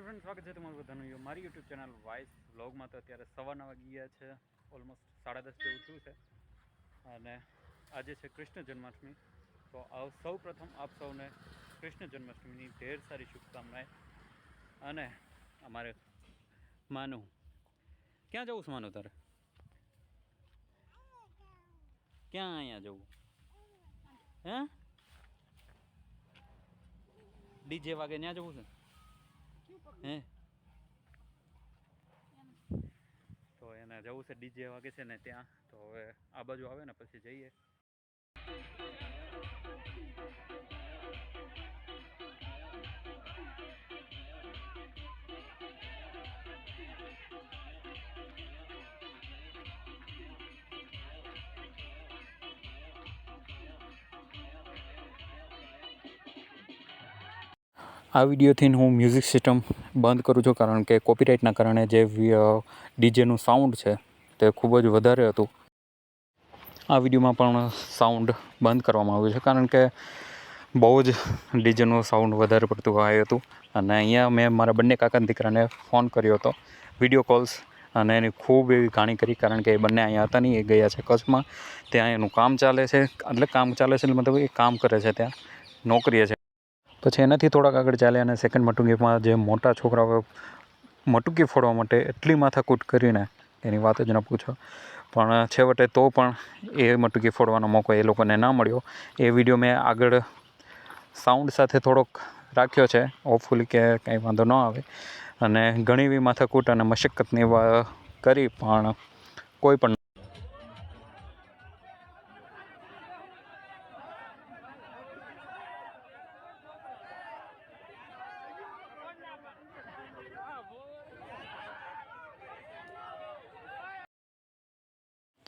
Hello friend સ્વાગત છે તમારું બધાનું મારી યુટ્યુબ ચેનલ વાઇસ વ્લોગમાં તો અત્યારે સવારના વાગી છે. ઓલમોસ્ટ સાડા દસ જેવું થયું છે. અને આજે છે કૃષ્ણ જન્માષ્ટમી. તો સૌ પ્રથમ આપ સૌને કૃષ્ણ જન્માષ્ટમીની ઢેર સારી શુભકામનાએ અને અમારે માનું, ક્યાં જવું છે માનું તારે? ક્યાં અહીંયા જવું? હે? ડીજે વાગે ત્યાં જવું છે? હે? તો એને જવું છે ડીજે વાગે છે ને ત્યાં. તો હવે આ બાજુ આવે ને, પછી જઈએ. આ વિડીયોથી હું મ્યુઝિક સિસ્ટમ બંધ કરું છું કારણ કે કોપીરાઇટના કારણે જે ડીજેનું સાઉન્ડ છે તે ખૂબ જ વધારે હતું. આ વિડીયોમાં પણ સાઉન્ડ બંધ કરવામાં આવ્યું છે કારણ કે બહુ જ ડીજેનું સાઉન્ડ વધારે પડતું આવ્યું હતું. અને અહીંયા મેં મારા બંને કાકા દીકરાને ફોન કર્યો હતો વીડિયો કોલ્સ અને એની ખૂબ એવી ઘાણી કરી કારણ કે એ બંને અહીંયા હતા નહીં, એ ગયા છે કચ્છમાં. ત્યાં એનું કામ ચાલે છે. એટલે કામ ચાલે છે એટલે મતલબ એ કામ કરે છે ત્યાં. નોકરીએ છે. પછી એનાથી થોડાક આગળ ચાલ્યા અને સેકન્ડ મટુંગીમાં જે મોટા છોકરાઓ મટુકી ફોડવા માટે એટલી માથાકૂટ કરીને એની વાત જ ન પૂછો. પણ છેવટે તો પણ એ મટુકી ફોડવાનો મોકો એ લોકોને ના મળ્યો. એ વીડિયો મેં આગળ સાઉન્ડ સાથે થોડોક રાખ્યો છે. હોપફુલી કે કંઈ વાંધો ન આવે. અને ઘણી એવી માથાકૂટ અને મશક્કતની કરી પણ કોઈ પણ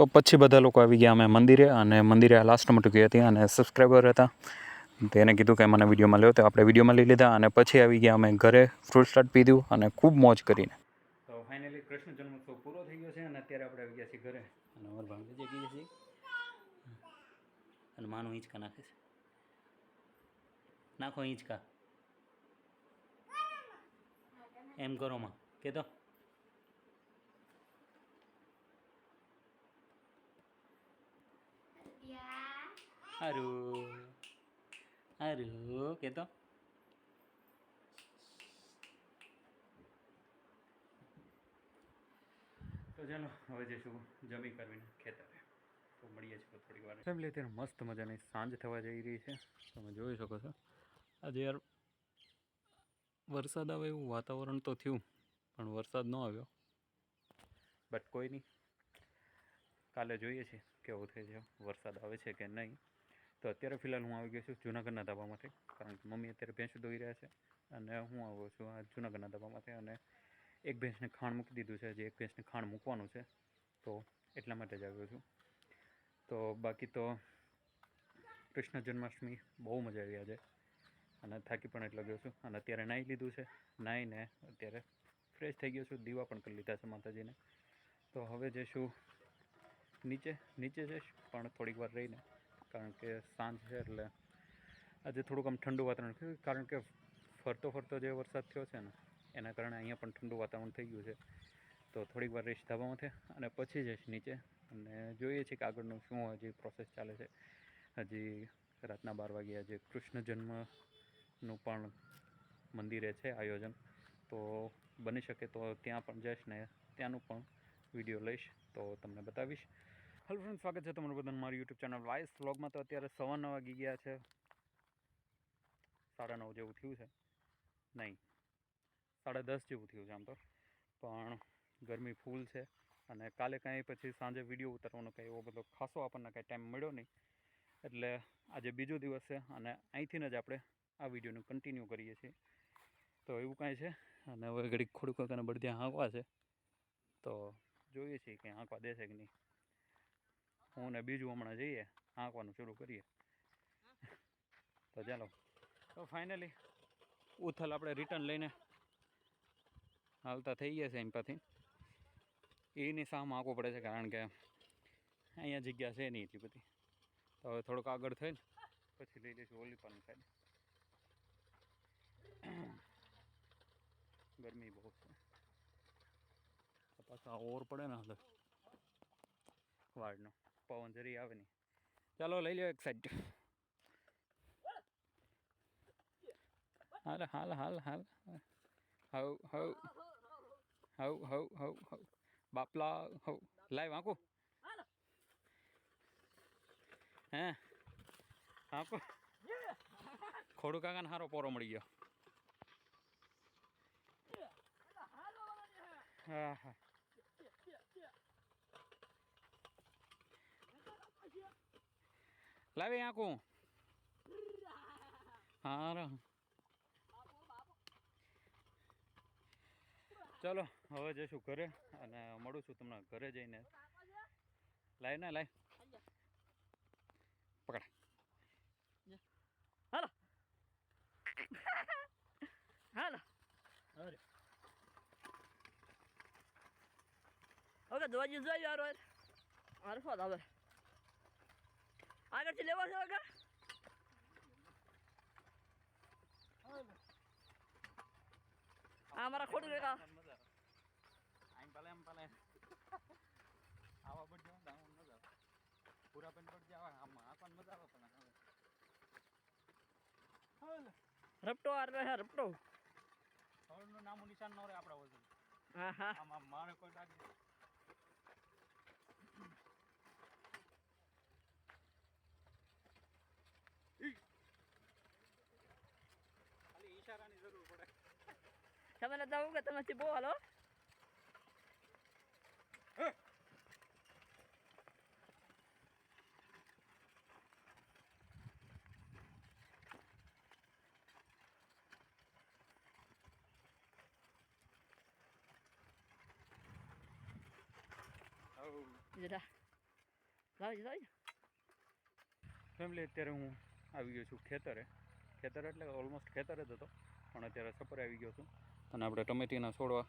તો પછી બધા લોકો આવી ગયા અમે મંદિરે અને મંદિરે આ લાસ્ટ મટુકી હતી અને સબસ્ક્રાઈબર હતા. તેને કીધું કે મને વિડીયોમાં લ્યો તો આપણે વિડીયોમાં લઈ લીધા અને પછી આવી ગયા અમે ઘરે ફ્રૂટ સ્ટાર્ટ પીધું અને ખૂબ મોજ કરીને. તો ફાઇનલી કૃષ્ણ જન્મોત્સવ પૂરો થઈ ગયો છે અને અત્યારે આપણે આવી ગયા છીએ ઘરે. અને અમારા ભાંગી જઈ ગયા છીએ અને માનું હિંચકા નાખે છે. નાખો હિંચકા એમ કરો માં. કે હારું. હારું કે તો તો ચાલો હવે જઈશું જમી કરવીને ખેતરે. તો મળીએ છીએ થોડી વાર. ફેમિલી અત્યારે મસ્ત મજાની સાંજ થવા જઈ રહી છે. તમે જોઈ શકો છો. આજે યાર વરસાદ આવે એવું વાતાવરણ તો થયું પણ વરસાદ ન આવ્યો. બટ કોઈ નહીં. કાલે જોઈએ છીએ કેવું થઈ છે વરસાદ આવે છે કે નહીં. તો અત્યારે ફિલહાલ હું આવી ગયો છું જૂનાગઢના ધાબામાંથી, કારણ કે મમ્મી અત્યારે ભેંસ દોઈ રહ્યા છે અને હું આવ્યો છું આ જૂનાગઢના ધાબામાંથી અને એક ભેંસને ખાણ મૂકી દીધું છે, જે એક ભેંસને ખાણ મૂકવાનું છે, તો એટલા માટે જ આવ્યો છું. તો બાકી તો કૃષ્ણ જન્માષ્ટમી બહુ મજા આવી આજે અને થાકી પણ એટલો ગયો છું અને અત્યારે નાહી લીધું છે, નાહીને અત્યારે ફ્રેશ થઈ ગયો છું, દીવા પણ કરી લીધા છે માતાજીને. તો હવે જઈશું નીચે નીચે જઈશ, પણ થોડીક વાર રહીને કારણ કે સાંજ છે એટલે આજે થોડુંક આમ ઠંડુ વાતાવરણ થયું. કારણ કે ફરતો ફરતો જે વરસાદ થયો છે ને, એના કારણે અહીંયા પણ ઠંડુ વાતાવરણ થઈ ગયું છે. તો થોડીક વાર રેસ્ટ ધાબામાં છે અને પછી જઈશ નીચે. અને જોઈએ છીએ કે આગળનું શું હજી પ્રોસેસ ચાલે છે. હજી રાતના બાર વાગ્યા જે કૃષ્ણ જન્મનું પણ મંદિરે છે આયોજન. તો બની શકે તો ત્યાં પણ જઈશ ને ત્યાંનું પણ વીડિયો લઈશ. તો તમને બતાવીશ. હેલો ફ્રેન્ડ સ્વાગત છે તમારું બધાનું મારી યુટ્યુબ ચેનલ વાઇસ વ્લોગમાં તો અત્યારે સવા નવ વાગી ગયા છે. સાડા નવ જેવું થયું છે. નહીં, સાડા દસ જેવું થયું છે આમ તો. પણ ગરમી ફૂલ છે અને કાલે કાંઈ પછી સાંજે વીડિયો ઉતારવાનો કંઈ એવો બધો ખાસો આપણને કાંઈ ટાઈમ મળ્યો નહીં. એટલે આજે બીજો દિવસ છે અને અહીંથી જ આપણે આ વિડીયોને કન્ટિન્યુ કરીએ છીએ. તો એવું કાંઈ છે? અને હવે ઘડીક ખોડું અને બળદિયા હાંકવા છે. તો જોઈએ છીએ કે હાંકવા દેશે કે નહીં. હું ને બીજું હમણાં જઈએ આંકવાનું શરૂ કરીએ. તો ચાલો. તો ફાઇનલી ઉથલ આપણે રિટર્ન લઈને હાલતા થઈ ગયા છે એમ પાછી. એની સામે આંકવું પડે છે કારણ કે અહીંયા જગ્યા છે નહીં એટલી બધી. તો હવે થોડુંક આગળ થઈને પછી લઈ લઈશું ઓલી પણ સાઈડ ગરમી બહુ છે. પાછા ઓર પડે ને અંદર. વાળનો. પવન જરી આવે નહીં ચાલો, લઈ લ્યો એક સાઈડ હાલ હાલ હાલ હાલ. હવ હવ. હવ હવ હવ હવ. બાપલા, હવ. લાય આંકો હે? હાંકો ખોડું કાકાને સારો પોરો મળી ગયો. હા હા. લાવી આંકું. હા ચલો, હવે જઈશું ઘરે અને મળું છું તમને ઘરે જઈને. લાય ને, લાય. પકડ. હાલો. હાલો. અરે. ઓકે જોઈ જોઈ યાર હોય ફોન આવે. આગળથી લેવા છે ઓકે આ મારા ખોટું રેખા આમ પાલે આમ પાલે. આવા પડ જાવ ડાઉન ન જાવ પૂરા પેન પડ જાવ આમ આપાન મજા આવે પણ રપટો આર રહે રપટો. હળનું નામું નિશાન ન રહે આપણા વજન. હા હા. આમ મારે કોઈ લાગે ખાલી ઈશારાની જરૂર પડે તમે ન જાવ કે તમે બહુ હાલો જરા લાવ લાવ ફેમિલી અત્યારે હું આવી ગયો છું ખેતરે. ખેતર એટલે ઓલમોસ્ટ ખેતર જ હતો. પણ અત્યારે સપરે આવી ગયો છું. અને આપણે ટમેટીના છોડવા.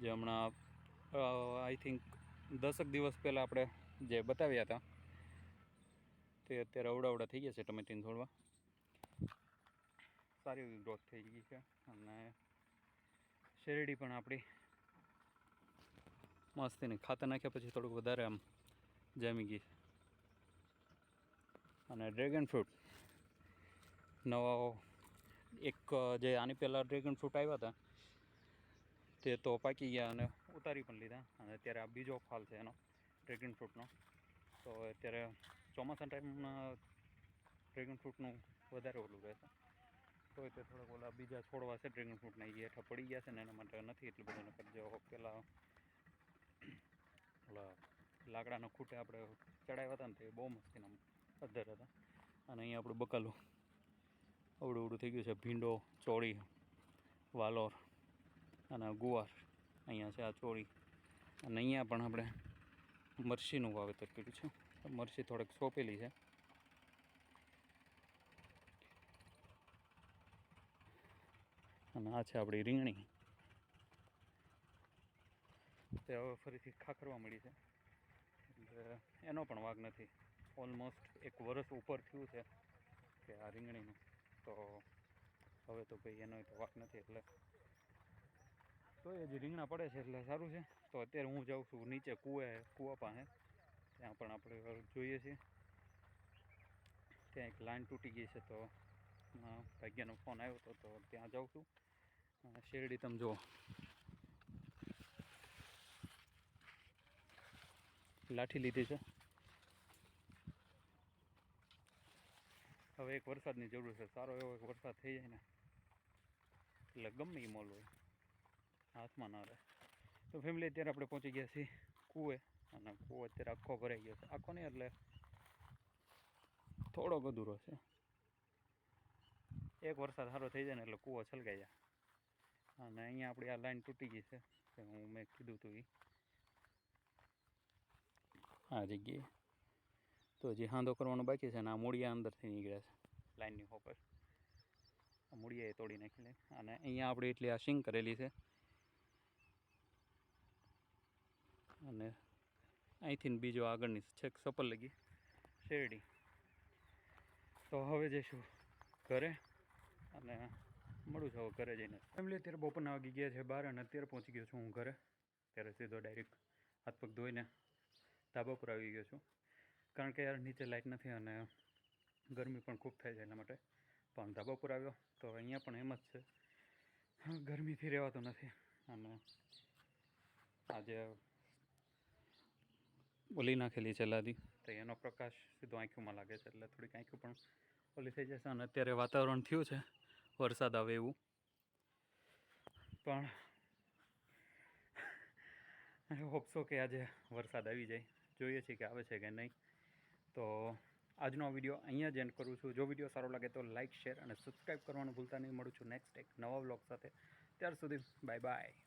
જે હમણાં આઈ થિંક દસક દિવસ પહેલાં આપણે જે બતાવ્યા હતા, તે અત્યારે અવડાવડા થઈ ગયા છે ટમેટીના છોડવા. સારી એવી ગ્રોથ થઈ ગઈ છે અને શેરડી પણ આપણી મસ્ત એને ખાતર નાખ્યા પછી થોડુંક વધારે આમ જામી ગઈ અને ડ્રેગન ફ્રૂટ નવા એક જે આની પહેલાં ડ્રેગન ફ્રૂટ આવ્યા હતા, તે તો પાકી ગયા અને ઉતારી પણ લીધા. અને અત્યારે આ બીજો ફાલ છે એનો ડ્રેગન ફ્રૂટનો તો અત્યારે ચોમાસા ટાઈમમાં ડ્રેગન ફ્રૂટનું વધારે ઓલું રહેશે તો તે થોડાક ઓલા બીજા છોડવા છે ડ્રેગન ફ્રૂટના એ હેઠળ પડી ગયા છે ને એના માટે નથી એટલું બધું. નકર જો પહેલાં ઓલા લાકડાના ખૂટે આપણે ચડાવ્યા હતા ને તે બહુ મસ્તીના અધર હતા. અને અહીંયા આપણું બકાલું અવડું અવડું થઈ ગયું છે. ભીંડો, ચોળી, વાલોર અને ગુવાર અહીંયા છે આ ચોળી. અને અહીંયા પણ આપણે મરસીનું વાવેતર કર્યું છે. મરસી થોડીક સોંપેલી છે. અને આ છે આપણી રીંગણી. તે હવે ફરીથી ખાખરવા મળી છે. એટલે એનો પણ વાગ નથી. ઓલમોસ્ટ એક વર્ષ ઉપર થયું છે કે આ રીંગણીનું. તો હવે તો ભાઈ એનો તો વાક નથી એટલે તો એ જે રીંગણા પડે છે એટલે સારું છે. તો અત્યારે હું જાઉં છું નીચે કૂએ કૂવા પાસે. ત્યાં પણ આપણે જોઈએ છીએ. ત્યાં એક લાઈન તૂટી ગઈ છે તો ભાગ્યનો ફોન આવ્યો હતો તો ત્યાં જાઉં છું. શેરડી તમે જુઓ. લાઠી લીધી છે. હવે એક વરસાદની જરૂર છે. સારો એવો એક વરસાદ થઈ જાય ને, એટલે ગમે એ મોલ હોય. હાથમાં ના રહે. તો ફેમિલી અત્યારે આપણે પહોંચી ગયા છીએ કૂએ અને કૂવો અત્યારે આખો ભરાઈ ગયો છે. આખો નહીં, એટલે થોડોક અધૂરો છે. એક વરસાદ સારો થઈ જાય ને, એટલે કૂવો છલકાઈ જાય. અને અહીંયા આપણી આ લાઈન તૂટી ગઈ છે હું મેં કીધું હતું એ આ જગ્યાએ. તો જે હાંધો કરવાનો બાકી છે ને આ મૂળિયા અંદરથી નીકળ્યા છે લાઇનની હોપર. આ મૂળિયા તોડી નાખી લે. અને અહીંયા આપણે એટલી આ સિંગ કરેલી છે. અને અહીંથી બીજો આગળની છેક સપલ લગી. શેરડી. તો હવે જઈશું ઘરે. અને મળું છું હવે ઘરે જઈને. ફેમિલી અત્યારે બપોરના વાગી ગયા છે બાર અને અત્યારે પહોંચી ગયો છું હું ઘરે. ત્યારે સીધો ડાયરેક્ટ હાથ પગ ધોઈને ધાબા પર આવી ગયો છું. કારણ કે યાર નીચે લાઇટ નથી અને ગરમી પણ ખૂબ થાય છે એના માટે. પણ ધાબા પર આવ્યો, તો અહીંયા પણ એમ જ છે. ગરમીથી રહેવાતું નથી. અને આજે ઓલી નાખેલી છે લાદી. તો એનો પ્રકાશ સીધો આંખોમાં લાગે છે, એટલે થોડીક આંખ્યું પણ ઓલી થઈ જશે. અને અત્યારે વાતાવરણ થયું છે, વરસાદ આવે એવું. પણ હોપસો કે આજે વરસાદ આવી જાય. જોઈએ છીએ કે આવે છે કે નહીં. તો આજનો વીડિયો અહીંયા જ એન્ડ કરું છું. જો વીડિયો સારો લાગે તો લાઇક શેર અને સબસ્ક્રાઈબ કરવાનું ભૂલતા નહીં. મળું છું નેક્સ્ટ એક નવા વ્લોગ સાથે. ત્યાર સુધી બાય બાય